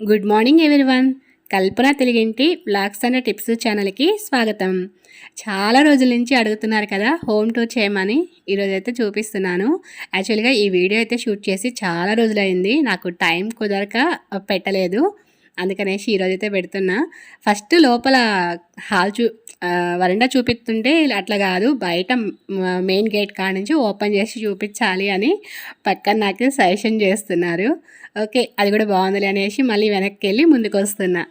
Good morning everyone కల్పన తెలుగింటి blogs and tips ఛానల్కి స్వాగతం. చాలా రోజుల నుంచి అడుగుతున్నారు కదా హోమ్ టూర్ చేయమని. ఈరోజు అయితే చూపిస్తున్నాను. యాక్చువల్గా ఈ వీడియో అయితే షూట్ చేసి చాలా రోజులైంది. నాకు టైం కుదరక పెట్టలేదు. అందుకనేసి ఈరోజు అయితే పెడుతున్నా. ఫస్ట్ లోపల హాల్ చూ వరండా చూపిస్తుంటే అట్లా కాదు బయట మెయిన్ గేట్ కాడ నుంచి ఓపెన్ చేసి చూపించాలి అని పక్కన నాకు సజెషన్ చేస్తున్నారు. ఓకే అది కూడా బాగుంది అనేసి మళ్ళీ వెనక్కి వెళ్ళి ముందుకు వస్తున్నా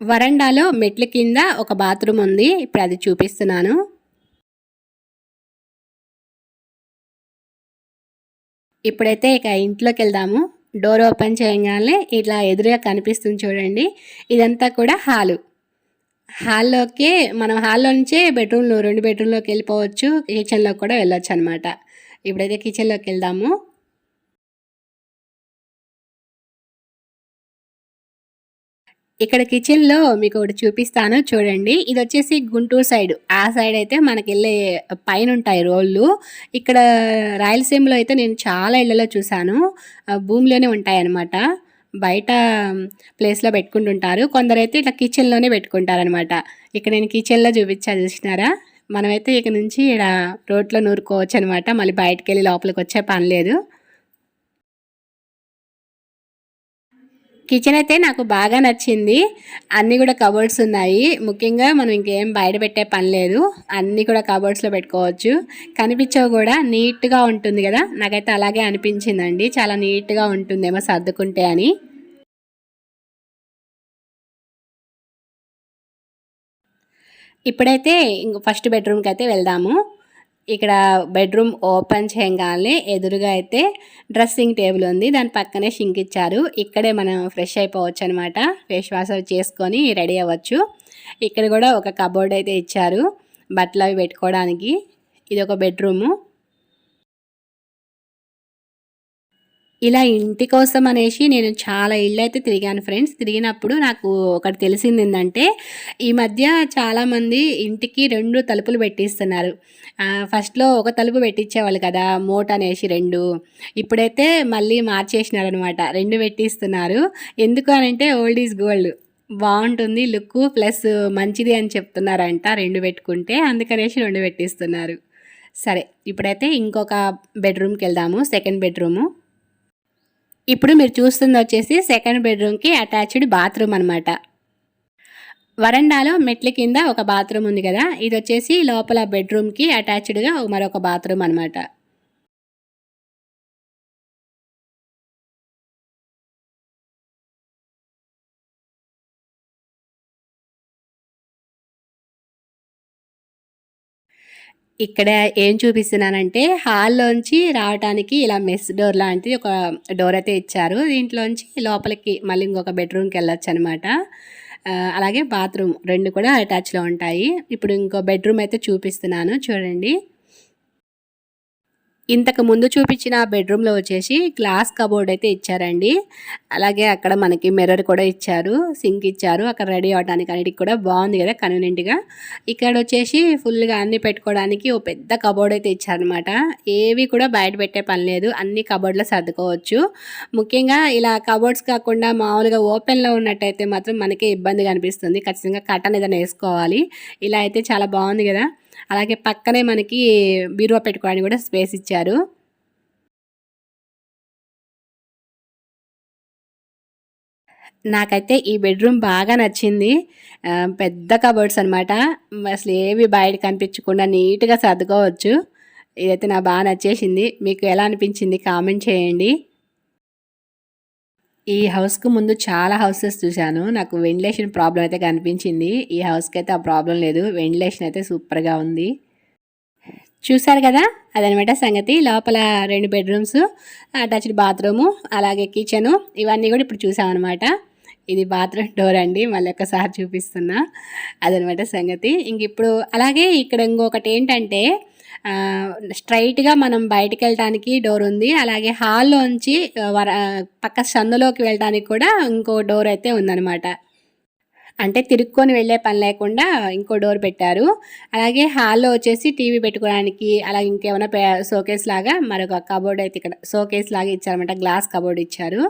వరండాలో మెట్ల కింద ఒక బాత్రూమ్ ఉంది ఇప్పుడు అది చూపిస్తున్నాను. ఇప్పుడైతే ఇక ఇంట్లోకి వెళ్దాము. డోర్ ఓపెన్ చేయగానే ఇట్లా ఎదురుగా కనిపిస్తుంది చూడండి. ఇదంతా కూడా హాలు. హాల్లోకి మనం హాల్లో నుంచే బెడ్రూమ్లో రెండు బెడ్రూమ్లోకి వెళ్ళిపోవచ్చు కిచెన్లోకి కూడా వెళ్ళొచ్చు అనమాట ఇప్పుడైతే కిచెన్లోకి వెళ్దాము. ఇక్కడ కిచెన్లో మీకు ఒకటి చూపిస్తాను చూడండి. ఇది వచ్చేసి గుంటూరు సైడ్. ఆ సైడ్ అయితే మనకి వెళ్ళే పైన ఉంటాయి రోళ్ళు. ఇక్కడ రాయలసీమలో అయితే నేను చాలా ఇళ్ళలో చూశాను. భూమిలోనే ఉంటాయి అన్నమాట బయట ప్లేస్లో పెట్టుకుంటుంటారు. కొందరైతే ఇట్లా కిచెన్లోనే పెట్టుకుంటారనమాట ఇక్కడ నేను కిచెన్లో చూపించా చూసినారా? మనమైతే ఇక నుంచి ఇక్కడ రోడ్లో నూరుకోవచ్చు అనమాట మళ్ళీ బయటకు వెళ్ళి లోపలికి వచ్చే పని లేదు. కిచెన్ అయితే నాకు బాగా నచ్చింది. అన్నీ కూడా కబోర్డ్స్ ఉన్నాయి. ముఖ్యంగా మనం ఇంకేం బయట పెట్టే పని లేదు. అన్నీ కూడా కబోర్డ్స్లో పెట్టుకోవచ్చు. కనిపించవు కూడా. నీట్గా ఉంటుంది కదా. నాకైతే అలాగే అనిపించిందండి. చాలా నీట్గా ఉంటుందేమో సర్దుకుంటే అని. ఇప్పుడైతే ఇంక ఫస్ట్ బెడ్రూమ్కి అయితే వెళ్దాము. ఇక్కడ బెడ్రూమ్ ఓపెన్ చేయగానే ఎదురుగా అయితే డ్రెస్సింగ్ టేబుల్ ఉంది. దాని పక్కనే షింక్ ఇచ్చారు. ఇక్కడే మనం ఫ్రెష్ అయిపోవచ్చు అనమాట ఫేస్ వాష్ చేసుకొని రెడీ అవ్వచ్చు. ఇక్కడ కూడా ఒక కబోర్డ్ అయితే ఇచ్చారు బట్టలు అవి పెట్టుకోవడానికి. ఇది ఒక బెడ్రూము. ఇలా ఇంటి కోసం అనేసి నేను చాలా ఇళ్ళు అయితే తిరిగాను ఫ్రెండ్స్. తిరిగినప్పుడు నాకు ఒకటి తెలిసింది ఏంటంటే ఈ మధ్య చాలామంది ఇంటికి రెండు తలుపులు పెట్టిస్తున్నారు. ఫస్ట్లో ఒక తలుపు పెట్టించేవాళ్ళు కదా మోట అనేసి రెండు. ఇప్పుడైతే మళ్ళీ మార్చేసినారనమాట. రెండు పెట్టిస్తున్నారు. ఎందుకు అనంటే ఓల్డ్ ఈజ్ గోల్డ్ బాగుంటుంది లుక్ ప్లస్ మంచిది అని చెప్తున్నారంట రెండు పెట్టుకుంటే. అందుకనేసి రెండు పెట్టిస్తున్నారు. సరే ఇప్పుడైతే ఇంకొక బెడ్రూమ్కి వెళ్దాము సెకండ్ బెడ్రూము. ఇప్పుడు మీరు చూస్తుంది వచ్చేసి సెకండ్ బెడ్రూమ్కి అటాచ్డ్ బాత్రూమ్ అనమాట వరండాలో మెట్ల కింద ఒక బాత్రూమ్ ఉంది కదా ఇది వచ్చేసి లోపల బెడ్రూమ్కి అటాచ్డ్గా మరొక బాత్రూమ్ అనమాట ఇక్కడ ఏం చూపిస్తున్నానంటే హాల్లోంచి రావడానికి ఇలా మెస్ డోర్ లాంటిది ఒక డోర్ అయితే ఇచ్చారు. దీంట్లోంచి లోపలికి మళ్ళీ ఇంకొక బెడ్రూమ్కి వెళ్ళొచ్చు అనమాట అలాగే బాత్రూమ్ రెండు కూడా అటాచ్లో ఉంటాయి. ఇప్పుడు ఇంకో బెడ్రూమ్ అయితే చూపిస్తున్నాను. చూడండి. ఇంతకు ముందు చూపించిన బెడ్రూమ్లో వచ్చేసి గ్లాస్ కబోర్డ్ అయితే ఇచ్చారండి. అలాగే అక్కడ మనకి మిర్రర్ కూడా ఇచ్చారు సింక్ ఇచ్చారు. అక్కడ రెడీ అవడానికి అన్నిటికి కూడా బాగుంది కదా కన్వీనియంట్గా. ఇక్కడ వచ్చేసి ఫుల్గా అన్ని పెట్టుకోవడానికి ఓ పెద్ద కబోర్డ్ అయితే ఇచ్చారనమాట ఏవి కూడా బయట పెట్టే పని లేదు అన్ని కబోర్డ్లో సర్దుకోవచ్చు. ముఖ్యంగా ఇలా కబోర్డ్స్ కాకుండా మామూలుగా ఓపెన్లో ఉన్నట్టయితే మాత్రం మనకే ఇబ్బందిగా అనిపిస్తుంది. ఖచ్చితంగా కట్టన్ ఏదైనా వేసుకోవాలి. ఇలా అయితే చాలా బాగుంది కదా. అలాగే పక్కనే మనకి బీరువా పెట్టుకోవడానికి కూడా స్పేస్ ఇచ్చారు. నాకైతే ఈ బెడ్రూమ్ బాగా నచ్చింది. పెద్ద కబోర్డ్స్ అనమాట అసలు ఏవి బయట కనిపించకుండా నీట్గా సర్దుకోవచ్చు. ఇదైతే నాకు బాగా నచ్చేసింది. మీకు ఎలా అనిపించింది కామెంట్ చేయండి. ఈ హౌస్కు ముందు చాలా హౌసెస్ చూశాను. నాకు వెంటిలేషన్ ప్రాబ్లం అయితే కనిపించింది. ఈ హౌస్కి అయితే ఆ ప్రాబ్లం లేదు. వెంటిలేషన్ అయితే సూపర్గా ఉంది. చూసారు కదా? అదనమాట సంగతి. లోపల రెండు బెడ్రూమ్స్ అటాచ్డ్ బాత్రూము అలాగే కిచెను. ఇవన్నీ కూడా ఇప్పుడు చూసామన్నమాట ఇది బాత్రూమ్ డోర్ అండి. మళ్ళీ ఒకసారి చూపిస్తున్నా. అదనమాట సంగతి. ఇంక ఇప్పుడు అలాగే ఇక్కడ ఇంకొకటి ఏంటంటే స్ట్రైట్గా మనం బయటకు వెళ్ళడానికి డోర్ ఉంది అలాగే హాల్లోంచి వర పక్క సందులోకి వెళ్ళడానికి కూడా ఇంకో డోర్ అయితే ఉందన్నమాట. అంటే తిరుక్కొని వెళ్ళే పని లేకుండా ఇంకో డోర్ పెట్టారు. అలాగే హాల్లో వచ్చేసి టీవీ పెట్టుకోవడానికి అలాగే ఇంకేమైనా షోకేస్ లాగా మరొక కబోర్డ్ అయితే ఇక్కడ షోకేస్ లాగా ఇచ్చారనమాట గ్లాస్ కబోర్డ్ ఇచ్చారు.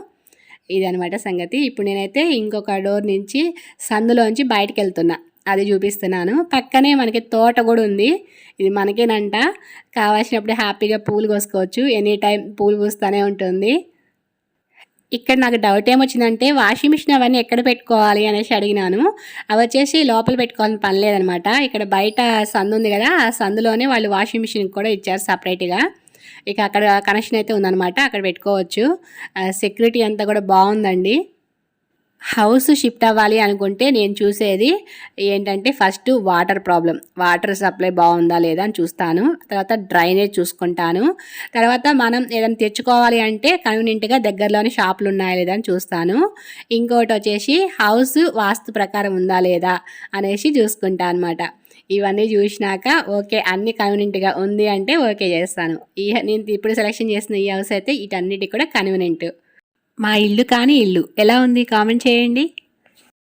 ఇది అనమాట సంగతి. ఇప్పుడు నేనైతే ఇంకొక డోర్ నుంచి సందులోంచి బయటకు వెళ్తున్నా అది చూపిస్తున్నాను. పక్కనే మనకి తోట కూడా ఉంది. ఇది మనకేనంట. కావాల్సినప్పుడు హ్యాపీగా పూలు కోసుకోవచ్చు. ఎనీ టైం పూలు పూస్తూనే ఉంటుంది. ఇక్కడ నాకు డౌట్ ఏమొచ్చిందంటే వాషింగ్ మిషన్ అవన్నీ ఎక్కడ పెట్టుకోవాలి అనేసి అడిగినాను. అవి వచ్చేసి లోపల పెట్టుకోవాలని పని లేదనమాట. ఇక్కడ బయట సందు ఉంది కదా ఆ సందులోనే వాళ్ళు వాషింగ్ మిషన్ కూడా ఇచ్చారు సపరేట్గా. ఇక అక్కడ కనెక్షన్ అయితే ఉందన్నమాట అక్కడ పెట్టుకోవచ్చు. సెక్యూరిటీ అంతా కూడా బాగుందండి. హౌస్ షిఫ్ట్ అవ్వాలి అనుకుంటే నేను చూసేది ఏంటంటే first water problem. Water supply బాగుందా లేదా అని చూస్తాను. తర్వాత డ్రైనేజ్ చూసుకుంటాను. తర్వాత మనం ఏదైనా తెచ్చుకోవాలి అంటే కన్వీనియంట్గా దగ్గరలోని షాపులు ఉన్నాయా లేదా అని చూస్తాను. ఇంకోటి వచ్చేసి హౌస్ వాస్తు ప్రకారం ఉందా లేదా అనేసి చూసుకుంటాను అనమాట ఇవన్నీ చూసినాక ఓకే అన్ని కన్వీనియంట్గా ఉంది అంటే ఓకే చేస్తాను. ఈ నేను ఇప్పుడు సెలెక్షన్ చేసిన ఈ హౌస్ అయితే వీటన్నిటికి కూడా కన్వీనియంట్. మా ఇల్లు కానీ ఇల్లు. ఎలా ఉంది? కామెంట్ చేయండి.